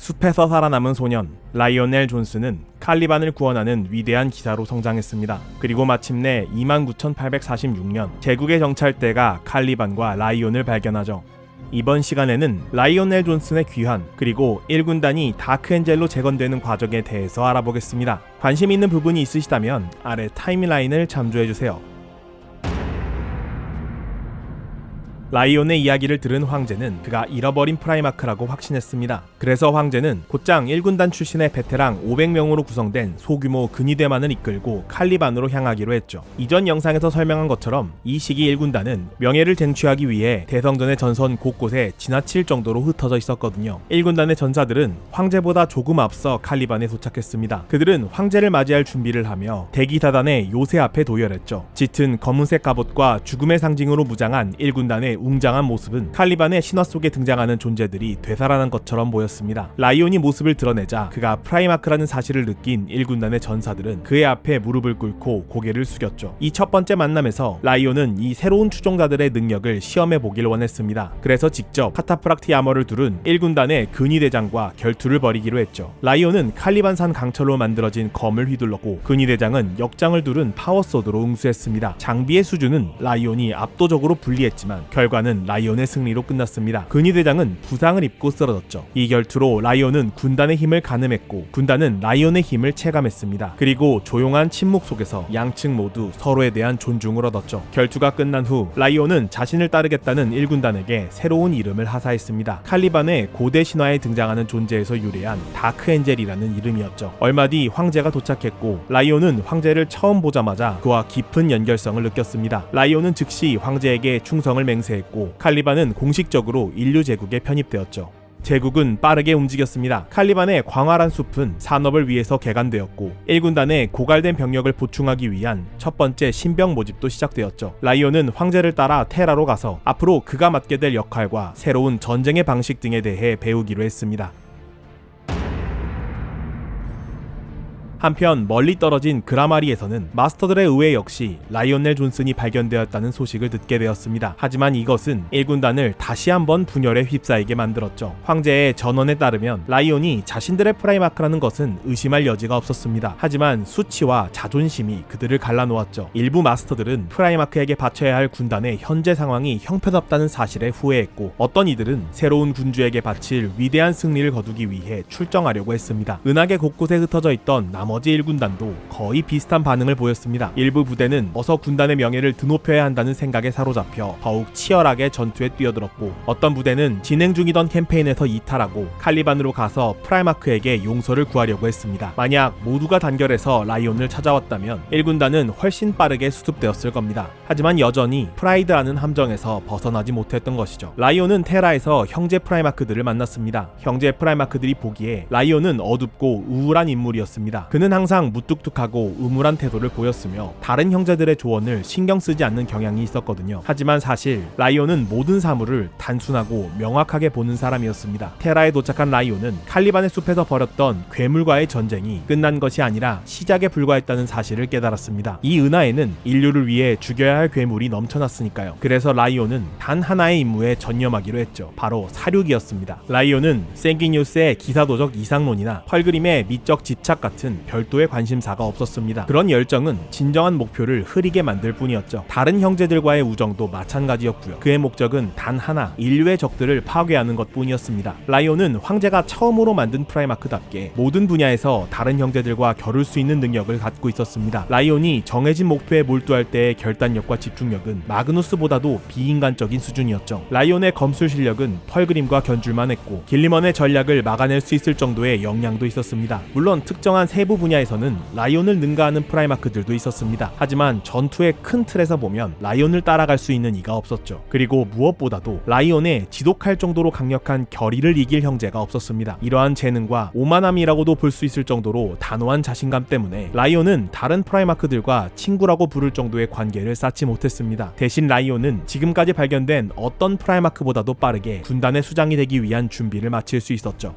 숲에서 살아남은 소년 라이오넬 존스는 칼리반을 구원하는 위대한 기사로 성장했습니다. 그리고 마침내 29,846년 제국의 정찰대가 칼리반과 라이온을 발견하죠. 이번 시간에는 라이오넬 존슨의 귀환 그리고 1군단이 다크엔젤로 재건되는 과정에 대해서 알아보겠습니다. 관심 있는 부분이 있으시다면 아래 타임라인을 참조해주세요. 라이온의 이야기를 들은 황제는 그가 잃어버린 프라이마크라고 확신했습니다. 그래서 황제는 곧장 1군단 출신의 베테랑 500명으로 구성된 소규모 근위대만을 이끌고 칼리반으로 향하기로 했죠. 이전 영상에서 설명한 것처럼 이 시기 1군단은 명예를 쟁취하기 위해 대성전의 전선 곳곳에 지나칠 정도로 흩어져 있었거든요. 1군단의 전사들은 황제보다 조금 앞서 칼리반에 도착했습니다. 그들은 황제를 맞이할 준비를 하며 대기사단의 요새 앞에 도열했죠. 짙은 검은색 갑옷과 죽음의 상징으로 무장한 1군단의 웅장한 모습은 칼리반의 신화 속에 등장하는 존재들이 되살아난 것처럼 보였습니다. 라이온이 모습을 드러내자 그가 프라이마크라는 사실을 느낀 1군단의 전사들은 그의 앞에 무릎을 꿇고 고개를 숙였죠. 이 첫 번째 만남에서 라이온은 이 새로운 추종자들의 능력을 시험해 보길 원했습니다. 그래서 직접 카타프락티 아머를 두른 1군단의 근위대장과 결투를 벌이기로 했죠. 라이온은 칼리반산 강철로 만들어진 검을 휘둘렀고 근위대장은 역장을 두른 파워소드로 응수했습니다. 장비의 수준은 라이온이 압도적으로 불리했지만 결 과는 라이온의 승리로 끝났습니다. 근위 대장은 부상을 입고 쓰러졌죠. 이 결투로 라이온은 군단의 힘을 가늠했고 군단은 라이온의 힘을 체감했습니다. 그리고 조용한 침묵 속에서 양측 모두 서로에 대한 존중을 얻었죠. 결투가 끝난 후 라이온은 자신을 따르겠다는 1군단에게 새로운 이름을 하사했습니다. 칼리반의 고대 신화에 등장하는 존재에서 유래한 다크 엔젤이라는 이름이었죠. 얼마 뒤 황제가 도착했고 라이온은 황제를 처음 보자마자 그와 깊은 연결성을 느꼈습니다. 라이온은 즉시 황제에게 충성을 맹세 했고 칼리반은 공식적으로 인류 제국에 편입되었죠. 제국은 빠르게 움직였습니다. 칼리반의 광활한 숲은 산업을 위해서 개간되었고 1군단의 고갈된 병력을 보충하기 위한 첫 번째 신병 모집도 시작되었죠. 라이온은 황제를 따라 테라로 가서 앞으로 그가 맡게 될 역할과 새로운 전쟁의 방식 등에 대해 배우기로 했습니다. 한편 멀리 떨어진 그라마리에서는 마스터들의 의회 역시 라이오넬 존슨이 발견되었다는 소식을 듣게 되었습니다. 하지만 이것은 1군단을 다시 한번 분열에 휩싸이게 만들었죠. 황제의 전원에 따르면 라이온이 자신들의 프라이마크라는 것은 의심할 여지가 없었습니다. 하지만 수치와 자존심이 그들을 갈라놓았죠. 일부 마스터들은 프라이마크에게 바쳐야 할 군단의 현재 상황이 형편없다는 사실에 후회했고 어떤 이들은 새로운 군주에게 바칠 위대한 승리를 거두기 위해 출정하려고 했습니다. 은하계 곳곳에 흩어져 있던 나 머지 1군단도 거의 비슷한 반응을 보였습니다. 일부 부대는 어서 군단의 명예를 드높여야 한다는 생각에 사로잡혀 더욱 치열하게 전투에 뛰어들었고 어떤 부대는 진행 중이던 캠페인에서 이탈하고 칼리반으로 가서 프라이마크에게 용서를 구하려고 했습니다. 만약 모두가 단결해서 라이온을 찾아왔다면 1군단은 훨씬 빠르게 수습되었을 겁니다. 하지만 여전히 프라이드라는 함정에서 벗어나지 못했던 것이죠. 라이온은 테라에서 형제 프라이마크들을 만났습니다. 형제 프라이마크들이 보기에 라이온은 어둡고 우울한 인물이었습니다. 그는 항상 무뚝뚝하고 음울한 태도를 보였으며 다른 형제들의 조언을 신경 쓰지 않는 경향이 있었거든요. 하지만 사실 라이온은 모든 사물을 단순하고 명확하게 보는 사람이었습니다. 테라에 도착한 라이온은 칼리반의 숲에서 벌였던 괴물과의 전쟁이 끝난 것이 아니라 시작에 불과했다는 사실을 깨달았습니다. 이 은하에는 인류를 위해 죽여야 할 괴물이 넘쳐났으니까요. 그래서 라이온은 단 하나의 임무에 전념하기로 했죠. 바로 사륙이었습니다. 라이온은 생기뉴스의 기사도적 이상론이나 펄그림의 미적 집착 같은 별도의 관심사가 없었습니다. 그런 열정은 진정한 목표를 흐리게 만들 뿐이었죠. 다른 형제들과의 우정도 마찬가지였고요. 그의 목적은 단 하나, 인류의 적들을 파괴하는 것 뿐이었습니다. 라이온은 황제가 처음으로 만든 프라이마크답게 모든 분야에서 다른 형제들과 겨룰 수 있는 능력을 갖고 있었습니다. 라이온이 정해진 목표에 몰두할 때의 결단력과 집중력은 마그누스보다도 비인간적인 수준이었죠. 라이온의 검술 실력은 펄그림과 견줄만 했고 길리먼의 전략을 막아낼 수 있을 정도의 역량도 있었습니다. 물론 특정한 세부 분야에서는 라이온을 능가하는 프라이마크들도 있었습니다. 하지만 전투의 큰 틀에서 보면 라이온을 따라갈 수 있는 이가 없었죠. 그리고 무엇보다도 라이온의 지독할 정도로 강력한 결의를 이길 형제가 없었습니다. 이러한 재능과 오만함이라고도 볼 수 있을 정도로 단호한 자신감 때문에 라이온은 다른 프라이마크들과 친구라고 부를 정도의 관계를 쌓지 못했습니다. 대신 라이온은 지금까지 발견된 어떤 프라이마크보다도 빠르게 군단의 수장이 되기 위한 준비를 마칠 수 있었죠.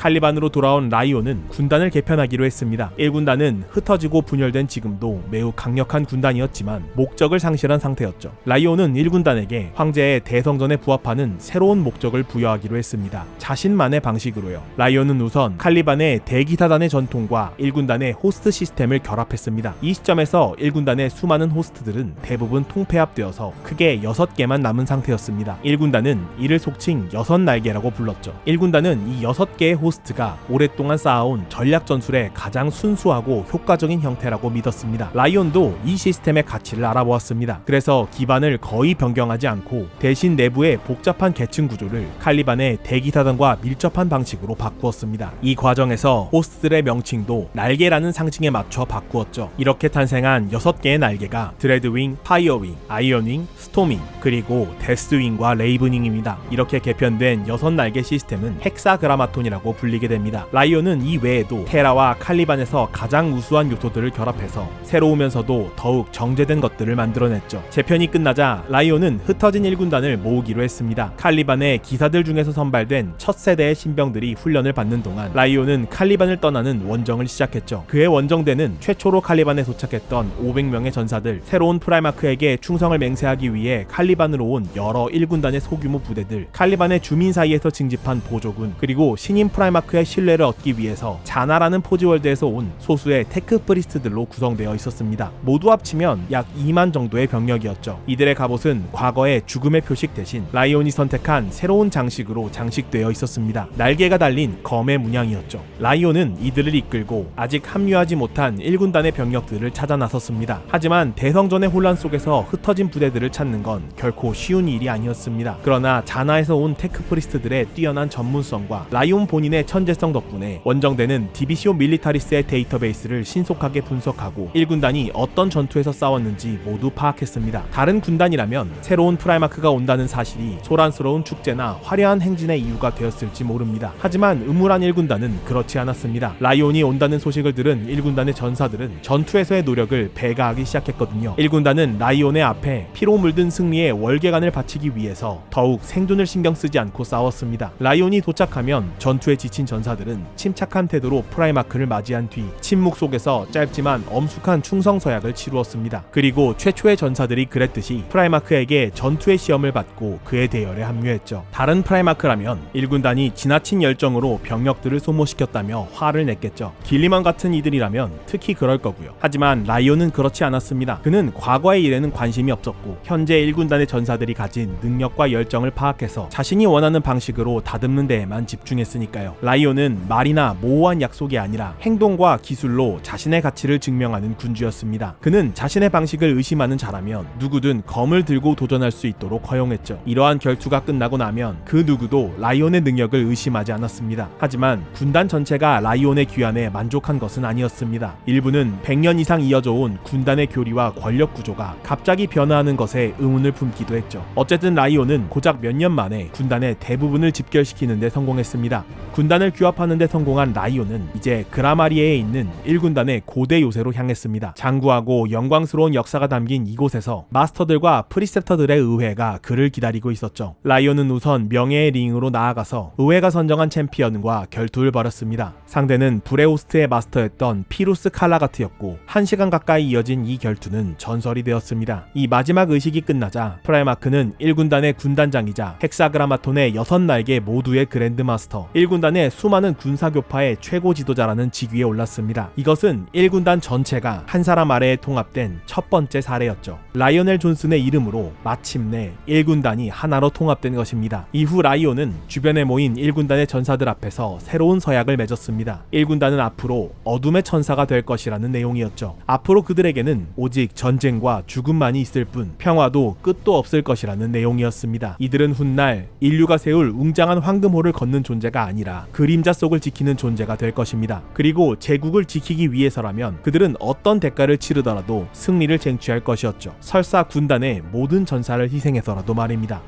칼리반으로 돌아온 라이온은 군단을 개편하기로 했습니다. 1군단은 흩어지고 분열된 지금도 매우 강력한 군단이었지만 목적을 상실한 상태였죠. 라이온은 1군단에게 황제의 대성전에 부합하는 새로운 목적을 부여하기로 했습니다. 자신만의 방식으로요. 라이온은 우선 칼리반의 대기사단의 전통과 1군단의 호스트 시스템을 결합했습니다. 이 시점에서 1군단의 수많은 호스트들은 대부분 통폐합되어서 크게 6개만 남은 상태였습니다. 1군단은 이를 속칭 여섯 날개라고 불렀죠. 1군단은 이 6개의 호스트 가 오랫동안 쌓아온 전략 전술의 가장 순수하고 효과적인 형태라고 믿었습니다. 라이온도 이 시스템의 가치를 알아보았습니다. 그래서 기반을 거의 변경하지 않고 대신 내부의 복잡한 계층 구조를 칼리반의 대기사단과 밀접한 방식으로 바꾸었습니다. 이 과정에서 호스트들의 명칭도 날개라는 상징에 맞춰 바꾸었죠. 이렇게 탄생한 6개의 날개가 드레드윙, 파이어윙, 아이언윙, 스토밍, 그리고 데스윙과 레이브닝입니다. 이렇게 개편된 6날개 시스템은 헥사그라마톤이라고 불리게 됩니다. 라이온은 이 외에도 테라와 칼리반에서 가장 우수한 요소들을 결합해서 새로우면서도 더욱 정제된 것들을 만들어냈죠. 재편이 끝나자 라이온은 흩어진 1군단을 모으기로 했습니다. 칼리반의 기사들 중에서 선발된 첫 세대의 신병들이 훈련을 받는 동안 라이온은 칼리반을 떠나는 원정을 시작했죠. 그의 원정대는 최초로 칼리반에 도착했던 500명의 전사들, 새로운 프라이마크에게 충성을 맹세하기 위해 칼리반으로 온 여러 1군단의 소규모 부대들, 칼리반의 주민 사이에서 징집한 보조군, 그리고 신인 프라이마크 의 신뢰를 얻기 위해서 자나라는 포지월드에서 온 소수의 테크 프리스트들로 구성되어 있었습니다. 모두 합치면 약 2만 정도의 병력이었죠. 이들의 갑옷은 과거의 죽음의 표식 대신 라이온이 선택한 새로운 장식으로 장식되어 있었습니다. 날개가 달린 검의 문양이었죠. 라이온은 이들을 이끌고 아직 합류하지 못한 1군단의 병력들을 찾아 나섰습니다. 하지만 대성전의 혼란 속에서 흩어진 부대들을 찾는 건 결코 쉬운 일이 아니었습니다. 그러나 자나에서 온 테크 프리스트들의 뛰어난 전문성과 라이온 본인의 천재성 덕분에 원정대는 디비시오 밀리타리스의 데이터베이스를 신속하게 분석하고 1군단이 어떤 전투에서 싸웠는지 모두 파악했습니다. 다른 군단이라면 새로운 프라이마크가 온다는 사실이 소란스러운 축제나 화려한 행진의 이유가 되었을지 모릅니다. 하지만 음울한 1군단은 그렇지 않았습니다. 라이온이 온다는 소식을 들은 1군단의 전사들은 전투에서의 노력을 배가하기 시작했거든요. 1군단은 라이온의 앞에 피로 물든 승리의 월계관을 바치기 위해서 더욱 생존을 신경 쓰지 않고 싸웠습니다. 라이온이 도착하면 전투에 지친 전사들은 침착한 태도로 프라이마크를 맞이한 뒤 침묵 속에서 짧지만 엄숙한 충성 서약을 치루었습니다. 그리고 최초의 전사들이 그랬듯이 프라이마크에게 전투의 시험을 받고 그의 대열에 합류했죠. 다른 프라이마크라면 1군단이 지나친 열정으로 병력들을 소모시켰다며 화를 냈겠죠. 길리만 같은 이들이라면 특히 그럴 거고요. 하지만 라이온은 그렇지 않았습니다. 그는 과거의 일에는 관심이 없었고 현재 1군단의 전사들이 가진 능력과 열정을 파악해서 자신이 원하는 방식으로 다듬는 데에만 집중했으니까 요. 라이온은 말이나 모호한 약속이 아니라 행동과 기술로 자신의 가치를 증명하는 군주였습니다. 그는 자신의 방식을 의심하는 자라면 누구든 검을 들고 도전할 수 있도록 허용했죠. 이러한 결투가 끝나고 나면 그 누구도 라이온의 능력을 의심하지 않았습니다. 하지만 군단 전체가 라이온의 귀환에 만족한 것은 아니었습니다. 일부는 100년 이상 이어져 온 군단의 교리와 권력 구조가 갑자기 변화하는 것에 의문을 품기도 했죠. 어쨌든 라이온은 고작 몇 년 만에 군단의 대부분을 집결시키는 데 성공했습니다. 군단을 규합하는 데 성공한 라이온은 이제 그라마리에에 있는 1군단의 고대 요새로 향했습니다. 장구하고 영광스러운 역사가 담긴 이곳에서 마스터들과 프리셉터들의 의회가 그를 기다리고 있었죠. 라이온은 우선 명예의 링으로 나아가서 의회가 선정한 챔피언과 결투를 벌였습니다. 상대는 브레오스트의 마스터였던 피루스 칼라가트였고 1시간 가까이 이어진 이 결투는 전설이 되었습니다. 이 마지막 의식이 끝나자 프라이마크는 1군단의 군단장이자 헥사그라마톤의 6날개 모두의 그랜드마스터 1군단 의 수많은 군사교파의 최고 지도자라는 직위에 올랐습니다. 이것은 1군단 전체가 한 사람 아래에 통합된 첫 번째 사례였죠. 라이오넬 존슨의 이름으로 마침내 1군단이 하나로 통합된 것입니다. 이후 라이온은 주변에 모인 1군단의 전사들 앞에서 새로운 서약을 맺었습니다. 1군단은 앞으로 어둠의 천사가 될 것이라는 내용이었죠. 앞으로 그들에게는 오직 전쟁과 죽음만이 있을 뿐 평화도 끝도 없을 것이라는 내용이었습니다. 이들은 훗날 인류가 세울 웅장한 황금호를 걷는 존재가 아니라 그림자 속을 지키는 존재가 될 것입니다. 그리고 제국을 지키기 위해서라면 그들은 어떤 대가를 치르더라도 승리를 쟁취할 것이었죠. 설사 군단의 모든 전사를 희생해서라도 말입니다.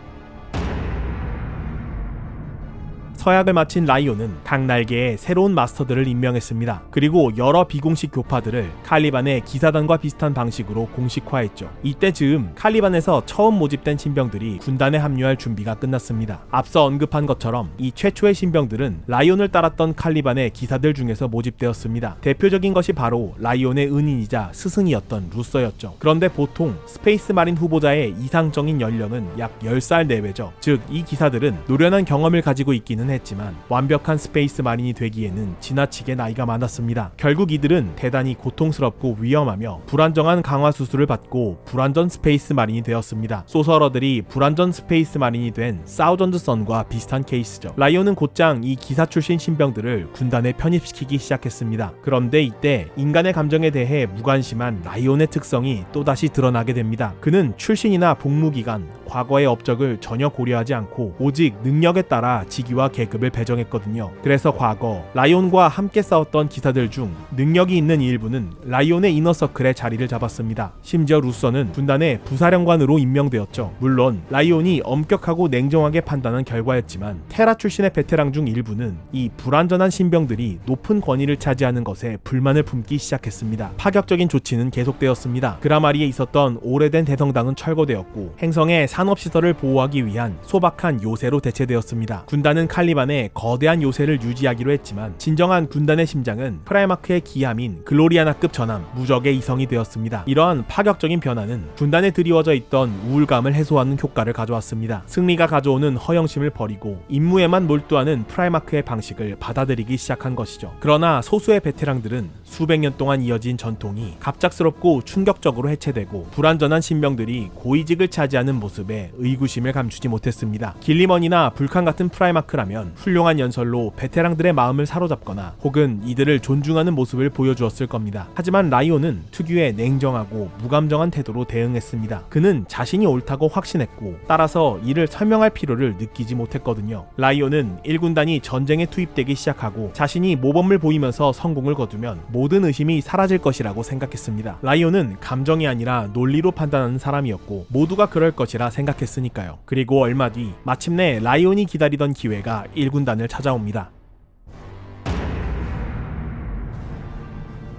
서약을 마친 라이온은 각 날개에 새로운 마스터들을 임명했습니다. 그리고 여러 비공식 교파들을 칼리반의 기사단과 비슷한 방식으로 공식화했죠. 이때 즈음 칼리반에서 처음 모집된 신병들이 군단에 합류할 준비가 끝났습니다. 앞서 언급한 것처럼 이 최초의 신병들은 라이온을 따랐던 칼리반의 기사들 중에서 모집되었습니다. 대표적인 것이 바로 라이온의 은인이자 스승이었던 루서였죠. 그런데 보통 스페이스 마린 후보자의 이상적인 연령은 약 10살 내외죠. 즉, 이 기사들은 노련한 경험을 가지고 있기는 했지만 완벽한 스페이스 마린이 되기에는 지나치게 나이가 많았습니다. 결국 이들은 대단히 고통스럽고 위험하며 불안정한 강화 수술을 받고 불안전 스페이스 마린이 되었습니다. 소설어들이 불안전 스페이스 마린이 된 사우전드 선과 비슷한 케이스죠. 라이온은 곧장 이 기사 출신 신병들을 군단에 편입시키기 시작했습니다. 그런데 이때 인간의 감정에 대해 무관심한 라이온의 특성이 또다시 드러나게 됩니다. 그는 출신이나 복무 기간, 과거의 업적을 전혀 고려하지 않고 오직 능력에 따라 직위와 계 급을 배정했거든요. 그래서 과거 라이온과 함께 싸웠던 기사들 중 능력이 있는 일부는 라이온의 이너서클에 자리를 잡았습니다. 심지어 루서는 군단의 부사령관으로 임명되었죠. 물론 라이온이 엄격하고 냉정하게 판단한 결과였지만 테라 출신의 베테랑 중 일부는 이 불완전한 신병들이 높은 권위를 차지하는 것에 불만을 품기 시작했습니다. 파격적인 조치는 계속되었습니다. 그라마리에 있었던 오래된 대성당은 철거되었고 행성의 산업시설을 보호하기 위한 소박한 요새로 대체되었습니다. 군단은 칼리 반의 거대한 요새를 유지하기로 했지만 진정한 군단의 심장은 프라이마크의 기함인 글로리아나급 전함 무적의 이성이 되었습니다. 이러한 파격적인 변화는 군단에 드리워져 있던 우울감을 해소하는 효과를 가져왔습니다. 승리가 가져오는 허영심을 버리고 임무에만 몰두하는 프라이마크의 방식을 받아들이기 시작한 것이죠. 그러나 소수의 베테랑들은 수백 년 동안 이어진 전통이 갑작스럽고 충격적으로 해체되고 불완전한 신병들이 고위직을 차지하는 모습에 의구심을 감추지 못했습니다. 길리먼이나 불칸 같은 프라이마크라면 훌륭한 연설로 베테랑들의 마음을 사로잡거나 혹은 이들을 존중하는 모습을 보여주었을 겁니다. 하지만 라이온은 특유의 냉정하고 무감정한 태도로 대응했습니다. 그는 자신이 옳다고 확신했고 따라서 이를 설명할 필요를 느끼지 못했거든요. 라이온은 1군단이 전쟁에 투입되기 시작하고 자신이 모범을 보이면서 성공을 거두면 모든 의심이 사라질 것이라고 생각했습니다. 라이온은 감정이 아니라 논리로 판단하는 사람이었고 모두가 그럴 것이라 생각했으니까요. 그리고 얼마 뒤 마침내 라이온이 기다리던 기회가 1군단을 찾아옵니다.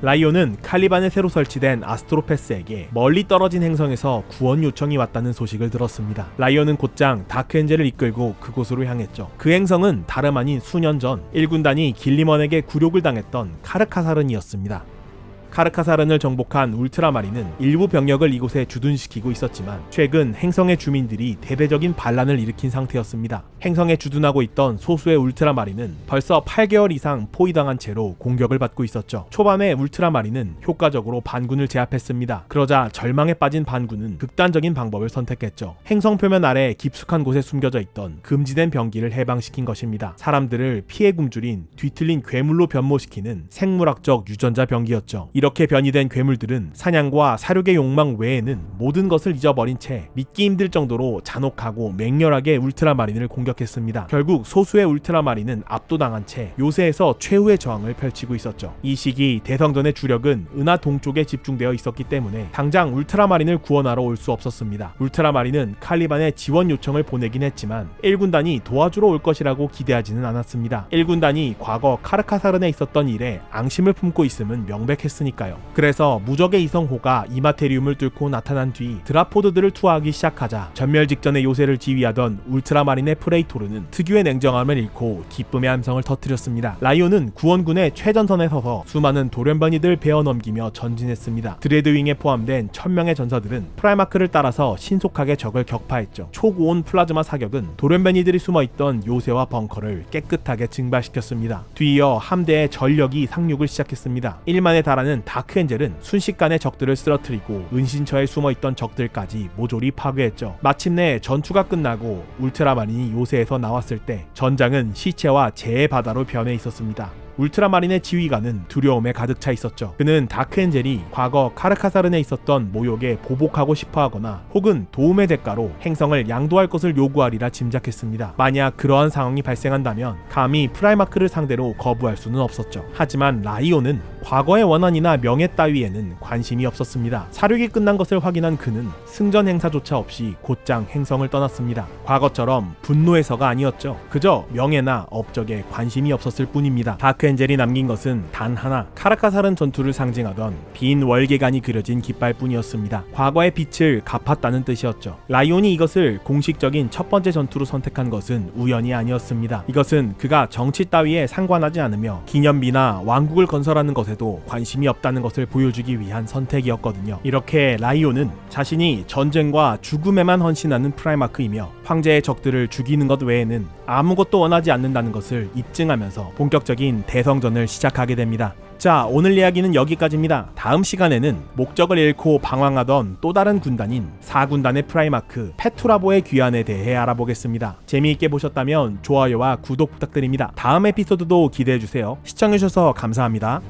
라이온은 칼리반에 새로 설치된 아스트로패스에게 멀리 떨어진 행성에서 구원 요청이 왔다는 소식을 들었습니다. 라이온은 곧장 다크엔젤을 이끌고 그곳으로 향했죠. 그 행성은 다름 아닌 수년 전 1군단이 길리먼에게 굴욕을 당했던 카르카사른이었습니다. 카르카사른을 정복한 울트라마린은 일부 병력을 이곳에 주둔시키고 있었지만 최근 행성의 주민들이 대대적인 반란을 일으킨 상태였습니다. 행성에 주둔하고 있던 소수의 울트라마린은 벌써 8개월 이상 포위당한 채로 공격을 받고 있었죠. 초반에 울트라마린은 효과적으로 반군을 제압했습니다. 그러자 절망에 빠진 반군은 극단적인 방법을 선택했죠. 행성 표면 아래 깊숙한 곳에 숨겨져 있던 금지된 병기를 해방시킨 것입니다. 사람들을 피해 굶주린 뒤틀린 괴물로 변모시키는 생물학적 유전자 병기였죠. 이렇게 변이된 괴물들은 사냥과 사륙의 욕망 외에는 모든 것을 잊어버린 채 믿기 힘들 정도로 잔혹하고 맹렬하게 울트라마린을 공격했습니다. 결국 소수의 울트라마린은 압도당한 채 요새에서 최후의 저항을 펼치고 있었죠. 이 시기 대성전의 주력은 은하 동쪽에 집중되어 있었기 때문에 당장 울트라마린을 구원하러 올 수 없었습니다. 울트라마린은 칼리반에 지원 요청을 보내긴 했지만 1군단이 도와주러 올 것이라고 기대하지는 않았습니다. 1군단이 과거 카르카사른에 있었던 일에 앙심을 품고 있음은 명백했으니까 요. 그래서 무적의 이성호가 이마테리움을 뚫고 나타난 뒤 드라포드들을 투하하기 시작하자 전멸 직전의 요새를 지휘하던 울트라마린의 프레이토르는 특유의 냉정함을 잃고 기쁨의 함성을 터뜨렸습니다. 라이온은 구원군의 최전선에 서서 수많은 돌연변이들 베어 넘기며 전진했습니다. 드레드윙에 포함된 천명의 전사들은 프라이마크를 따라서 신속하게 적을 격파했죠. 초고온 플라즈마 사격은 돌연변이들이 숨어있던 요새와 벙커를 깨끗하게 증발시켰습니다. 뒤이어 함대의 전력이 상륙을 시작했습니다. 1만에 달하는 다크엔젤은 순식간에 적들을 쓰러뜨리고 은신처에 숨어있던 적들까지 모조리 파괴했죠. 마침내 전투가 끝나고 울트라마린이 요새에서 나왔을 때 전장은 시체와 재의 바다로 변해 있었습니다. 울트라마린의 지휘관은 두려움에 가득 차 있었죠. 그는 다크엔젤이 과거 카르카사른에 있었던 모욕에 보복하고 싶어하거나 혹은 도움의 대가로 행성을 양도할 것을 요구하리라 짐작했습니다. 만약 그러한 상황이 발생한다면 감히 프라이마크를 상대로 거부할 수는 없었죠. 하지만 라이오는 과거의 원한이나 명예 따위에는 관심이 없었습니다. 사륙이 끝난 것을 확인한 그는 승전 행사조차 없이 곧장 행성을 떠났습니다. 과거처럼 분노해서가 아니었죠. 그저 명예나 업적에 관심이 없었을 뿐입니다. 다크 엔젤이 남긴 것은 단 하나 카라카사른 전투를 상징하던 빈 월계관이 그려진 깃발뿐이었습니다. 과거의 빛을 갚았다는 뜻이었죠. 라이온이 이것을 공식적인 첫 번째 전투로 선택한 것은 우연이 아니었습니다. 이것은 그가 정치 따위에 상관하지 않으며 기념비나 왕국을 건설하는 것에도 관심이 없다는 것을 보여주기 위한 선택이었거든요. 이렇게 라이온은 자신이 전쟁과 죽음에만 헌신하는 프라이마크이며 황제의 적들을 죽이는 것 외에는 아무것도 원하지 않는다는 것을 입증하면서 본격적인 대성전을 시작하게 됩니다. 자, 오늘 이야기는 여기까지입니다. 다음 시간에는 목적을 잃고 방황하던 또 다른 군단인 4군단의 프라이마크 페투라보의 귀환에 대해 알아보겠습니다. 재미있게 보셨다면 좋아요와 구독 부탁드립니다. 다음 에피소드도 기대해주세요. 시청해주셔서 감사합니다.